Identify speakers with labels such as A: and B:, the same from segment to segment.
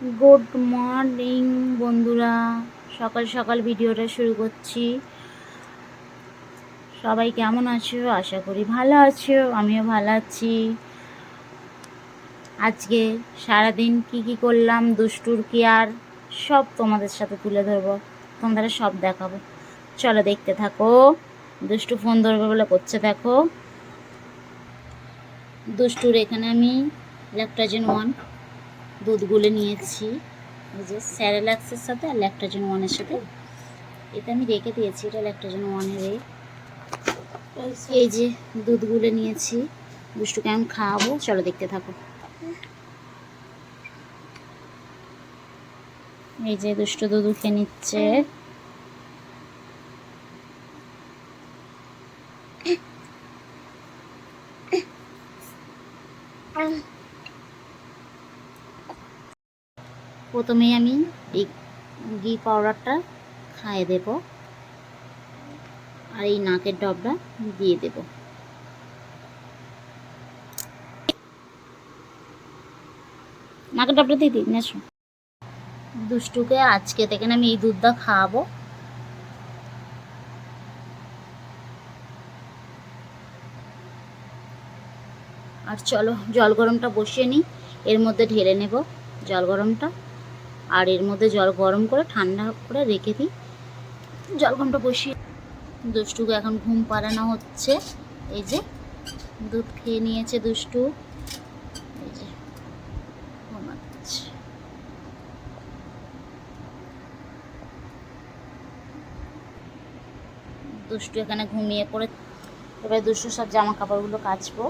A: Good morning বন্ধুরা। সকাল সকাল ভিডিওটা শুরু করছি। সবাই কেমন আছো? আশা করি ভালো আছো, আমিও ভালো আছি। আজকে সারাদিন কি কি করলাম, দুষ্টুর কি আর, সব তোমাদের সাথে তুলে ধরবো। তোমাদের সব দেখাবো। চলো দেখতে থাকো। দুষ্টু ফোন ধরবে বলে করছে, দেখো। দুষ্টুর এখানে আমি ল্যাকটাজেন ওয়ান দুধ গুলে নিয়েছি। এই যে স্যারেলাক্সের সাথে আর ল্যাক্টোজেন ওয়ানের সাথে। এটা আমি রেখে দিয়েছি, এটা ল্যাক্টোজেন ওয়ানের এই। এই যে দুধ গুলে নিয়েছি দুষ্টুকে আমি খাওয়াবো চলো দেখতে থাকো। এই যে দুষ্ট দুধ উঠে নিচ্ছে। প্রথমেই আমি এই ঘি পাউডারটা খাইয়ে দেব আর এই নাকের ডবটা দিয়ে দেব। নাকের ডবটা দিয়ে দিই নেছো দুষ্টুকে আজকে থেকে আমি এই দুধটা খাওয়াবো। আর চলো জল গরমটা বসিয়ে নিই, এর মধ্যে ঢেলে নেব জল গরমটা। আর এর মধ্যে জল গরম করে, ঠান্ডা করে রেখে দিই। জল ঘণ্টা বসিয়ে দুষ্টুকে এখন ঘুম পাড়ানো হচ্ছে। এই যে, দুধ খেয়ে নিয়েছে দুষ্টু। এই যে দুষ্টু এখানে ঘুমিয়ে পড়ে। এবার দুষ্টু সব জামা কাপড়গুলো কাচবো।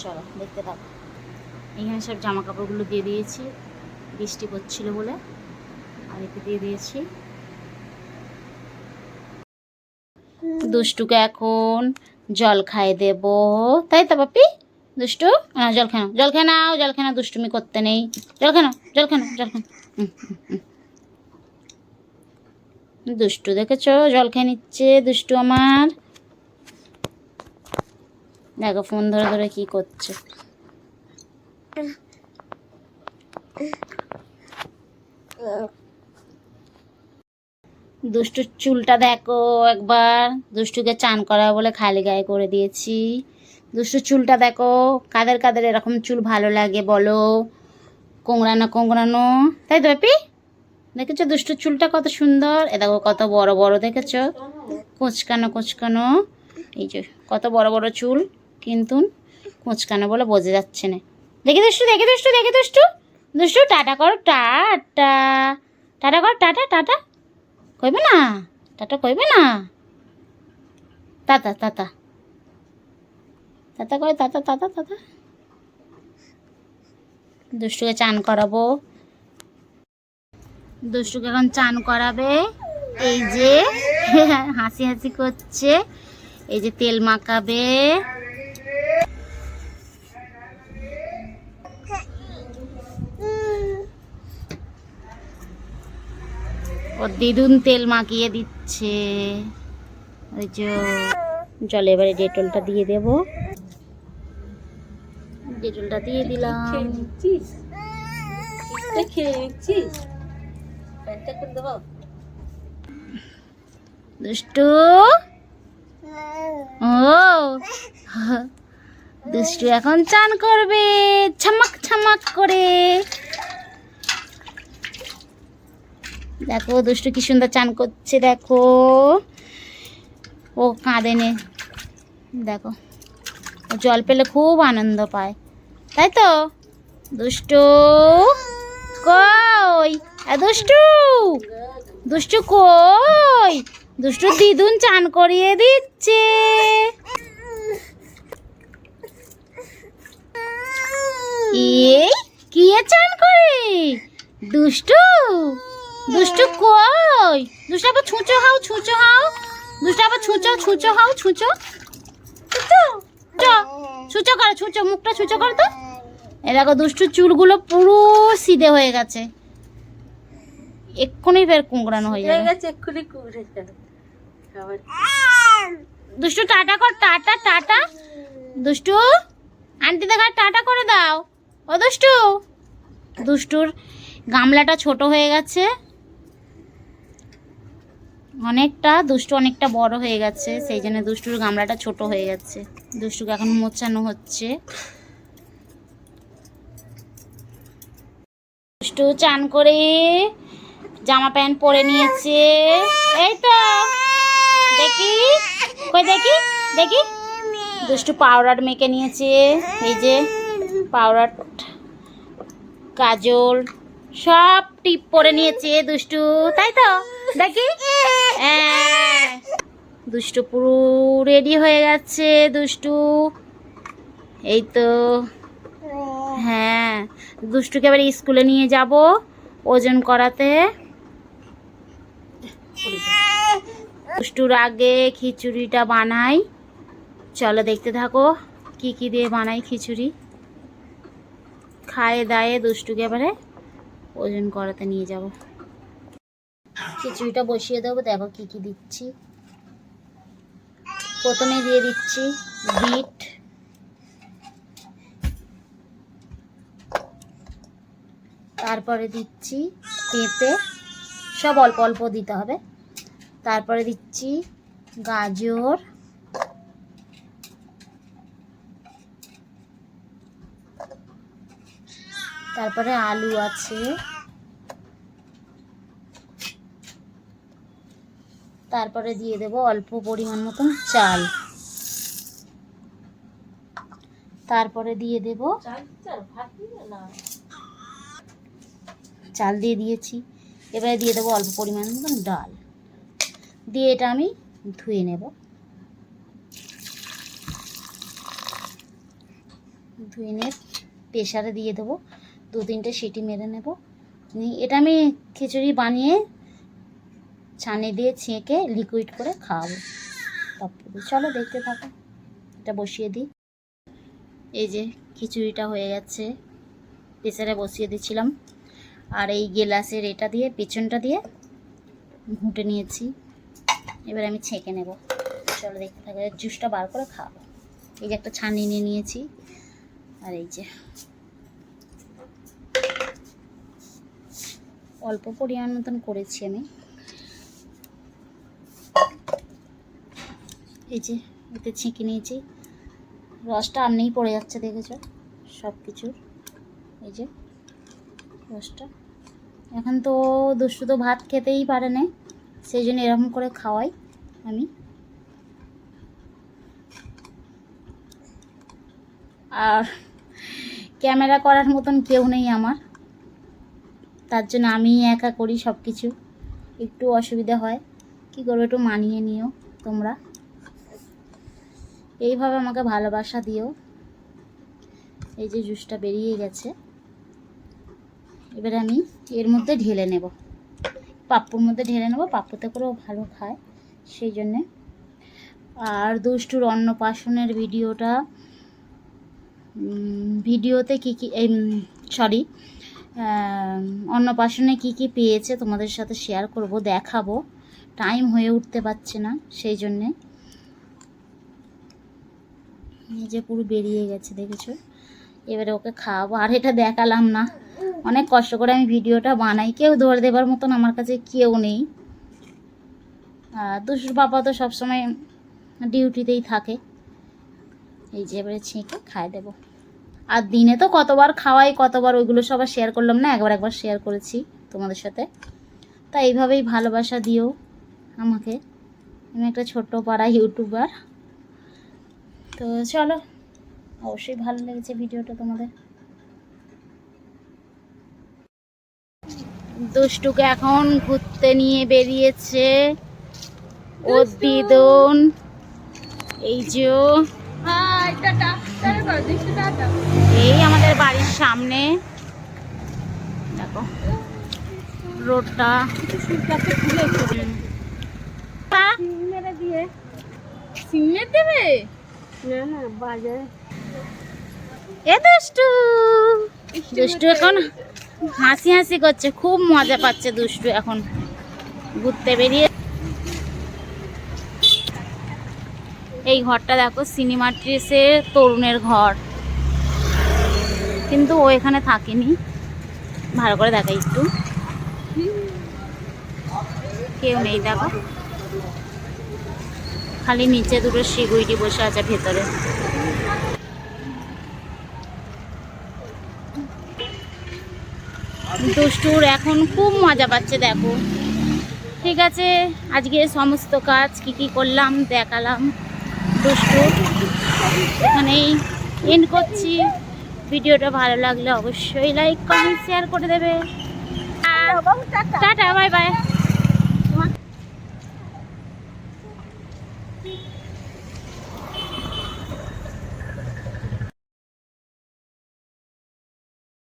A: চলো, দেখতে থাকো। এখানে সব জামা কাপড়গুলো দিয়ে দিয়েছি। বৃষ্টি পড়ছিল বলে আর এতে দিয়ে দিয়েছি। দুষ্টুকে এখন জল খাইয়ে দেব। তাই তো পাপি? দুষ্টু? না জল খেয়ে নাও জল খেয়ে নাও, জল খেয়ে নাও, দুষ্টুমি করতে নেই। জল খেয়ে নাও, জল খেয়ে নাও, জল হুম। দুষ্টু দেখেছ? জল খেয়ে নিচ্ছে দুষ্টু আমার। দেখো, ফোন ধরে ধরে কি করছে। দুষ্টুর চুলটা দেখো একবার। দুষ্টুকে চান করা বলে খালি গায়ে করে দিয়েছি। দুষ্টুর চুলটা দেখো, কাদের কাদের এরকম চুল ভালো লাগে বলো? কোংড়ানো কোংড়ানো তাই তো ব্যাপি? দেখেছ দুষ্টুর চুলটা কত সুন্দর? এ দেখো কত বড় বড় দেখেছ? কোচকানো কোচকানো। এই যে কত বড় বড় চুল। কিন্তু কোচকানো বলে বোঝা যাচ্ছে না। দেখে দুষ্টু দেখে দুষ্টু দেখে দুষ্টু। দুষ্টু, টাটা করো, টাটা। টাটা কর, টাটা টাটা। কইবে না? টাটা কইবে না? তাতা তাতা তাতা কয় তাতা তাতা তাতা দুষ্টুকে চান করাবো। দুষ্টুকে এখন চান করাবে। এই যে, হাসি হাসি করছে। এই যে তেল মাখাবে। ও দিদুন তেল মাখিয়ে দিচ্ছে। ওই যে জলে এবারে ডেটলটা দিয়ে দেব। ডেটলটা দিয়ে দিলাম। দুষ্টু? ও। দুষ্টু এখন চান করবে। ছামাক ছামাক করে। দেখো, দুষ্টু কি সুন্দর চান করছে, দেখো। ও কাঁদে নে। দেখো, ও জল পেলে খুব আনন্দ পায়। তাই তো? দুষ্টু, কই? দুষ্টু? দুষ্টু কই? দুষ্টু দিদুন চান করিয়ে দিচ্ছে। এই কি চান করে? দুষ্টু? দুষ্টু কই? দুষ্টু আবার ছুঁচো হাও ছুঁচো হাও। দুষ্টু আবার ছুঁচো ছুঁচো হাও ছুঁচো। ছুঁচো ছুঁচো। করো ছুঁচো মুখটা ছুঁচো করো তো। এ দেখো দুষ্টু চুলগুলো পুরো সিধে হয়ে গেছে। এক্ষুনি ফের কুঁকড়ানো হয়ে যাবে।
B: এক্ষুনি কুড়ে যাবে।
A: দুষ্টু টাটা কর টাটা টাটা। দুষ্টু আন্টি দেখা টাটা করে দাও। ও দুষ্টু। দুষ্টুর গামলাটা ছোট হয়ে গেছে। অনেকটা, দুষ্টু অনেকটা বড় হয়ে গেছে, সেই জন্য দুষ্টুর গামলাটা ছোট হয়ে গেছে দুষ্টুকে এখন মোচানো হচ্ছে। দুষ্টু চান করে জামা প্যান্ট পরে নিয়েছে। এই তো, দেখি, কই দেখি দেখি। দুষ্টু পাউডার মেখে নিয়েছে, এই যে পাউডার, কাজল সব টিপ পরে নিয়েছে, দুষ্টু, তাই তো? দেখি। হ্যাঁ। দুষ্টু পুরো রেডি হয়ে গেছে, দুষ্টু। এই তো। হ্যাঁ। দুষ্টুকে এবার স্কুলে নিয়ে যাব ওজন করাতে। দুষ্টুর আগে খিচুড়িটা বানাই। চলো দেখতে থাকো, কি কি দিয়ে বানাই খিচুড়ি। খায়ে দায়ে দুষ্টুকে এবারে ওজন করাতে নিয়ে যাব। খিচুড়িটা বসিয়ে দেবো, দেখো কি কি দিচ্ছি। প্রথমে দিয়ে দিচ্ছি বিট। তারপরে দিচ্ছি পেঁপে, সব অল্প অল্প দিতে হবে। তারপরে দিচ্ছি গাজর। তারপরে আলু আছে। তারপরে দিয়ে দেব অল্প পরিমাণ মতন চাল। তারপরে দিয়ে দেব চাল দিয়ে দিয়েছি। এবারে দিয়ে দেবো অল্প পরিমাণ মতন ডাল। দিয়ে এটা আমি ধুয়ে নেব। ধুয়ে নিয়ে প্রেশারে দিয়ে দেবো। দু তিনটে সিটি মেরে নেব। এটা আমি খিচুড়ি বানিয়ে ছানে দিয়ে ছেঁকে লিকুইড করে খাওয়াবো। তারপরে চলো দেখতে থাকো। এটা বসিয়ে দিই। এই যে খিচুড়িটা হয়ে গেছে। প্রেসারে বসিয়ে দিচ্ছিলাম। আর এই গেলাসের এটা দিয়ে, পেছনটা দিয়ে ঘুঁটে নিয়েছি। এবার আমি ছেঁকে নেব। চলো দেখতে থাকো। জুসটা বার করে খাওয়াবো। এই যে একটা ছানি নিয়ে নিয়েছি। আর এই যে অল্প পরিমাণ মতন করেছি আমি। এই যে, এতে ছেঁকে নিয়েছি। রসটা আমনিই পড়ে যাচ্ছে, দেখেছ? সব কিছুর এই যে, রসটা। এখন তো দুষ্টু তো ভাত খেতেই পারে না, সেই জন্য এরকম করে খাওয়াই আমি। আর ক্যামেরা করার মতন কেউ নেই আমার। তার জন্য আমি একা করি সব কিছু একটু অসুবিধা হয়। কি করব একটু মানিয়ে নিও তোমরা। এইভাবে আমাকে ভালোবাসা দিও। এই যে জুসটা বেরিয়ে গেছে। এবার আমি এর মধ্যে ঢেলে নেব। পাপ্পুর মধ্যে ঢেলে নেব। পাপ্পুতে করেও ভালো খায়, সেই জন্যে। আর দুষ্টুর অন্নপ্রাশনের ভিডিওটা ভিডিওতে কী কী সরি অন্নপ্রাশনে কী কী পেয়েছে তোমাদের সাথে শেয়ার করব, দেখাবো। টাইম হয়ে উঠতে পারছে না, সেই জন্যে। যে পুরো বেরিয়ে গেছে, দেখেছ? এবারে ওকে খাওয়াবো, আর এটা দেখালাম না। অনেক কষ্ট করে আমি ভিডিওটা বানাই, কেউ ধরে দেবার মতন আমার কাছে কেউ নেই। দুশুর বাবা তো সবসময় ডিউটিতেই থাকে। এই যে এবারে ছেঁকে খাইয়ে দেবো। আর দিনে তো কতবার খাওয়াই কতবার ওইগুলো সবার শেয়ার করলাম না একবার একবার শেয়ার করেছি তোমাদের সাথে। তা এইভাবেই ভালোবাসা দিও আমাকে। আমি একটা ছোট্ট পাড়া ইউটিউবার তো চলো অবশ্যই ভালো লেগেছে ভিডিওটা তোমাদের। দুষ্টুকে এখন ঘুরতে নিয়ে বেরিয়েছে। ওর দিদন এই যে এই আমাদের বাড়ির সামনে। দেখো রোডটা। হুম। তা,
B: দেবে? না না বাজারে।
A: এ দুষ্টু। দুষ্টু এখন হাসি হাসি করছে খুব মজা পাচ্ছে দুষ্টু এখন। ঘুরতে বেরিয়ে এই ঘরটা দেখো সিনেমা ট্রেসের তরুণের ঘর। কিন্তু ও এখানে থাকেনি। ভালো করে দেখাই একটু। কেউ নেই, দেখো। খালি নিচে দুটো সিগুইটি বসে আছে ভেতরে। দুষ্টুর এখন খুব মজা পাচ্ছে, দেখো। ঠিক আছে, আজকে সমস্ত কাজ কি কি করলাম, দেখালাম। দুষ্টু এখানেই এন্ড করছি। ভিডিওটা ভালো লাগলে অবশ্যই লাইক কমেন্ট শেয়ার করে দেবে। টাটা। Bye bye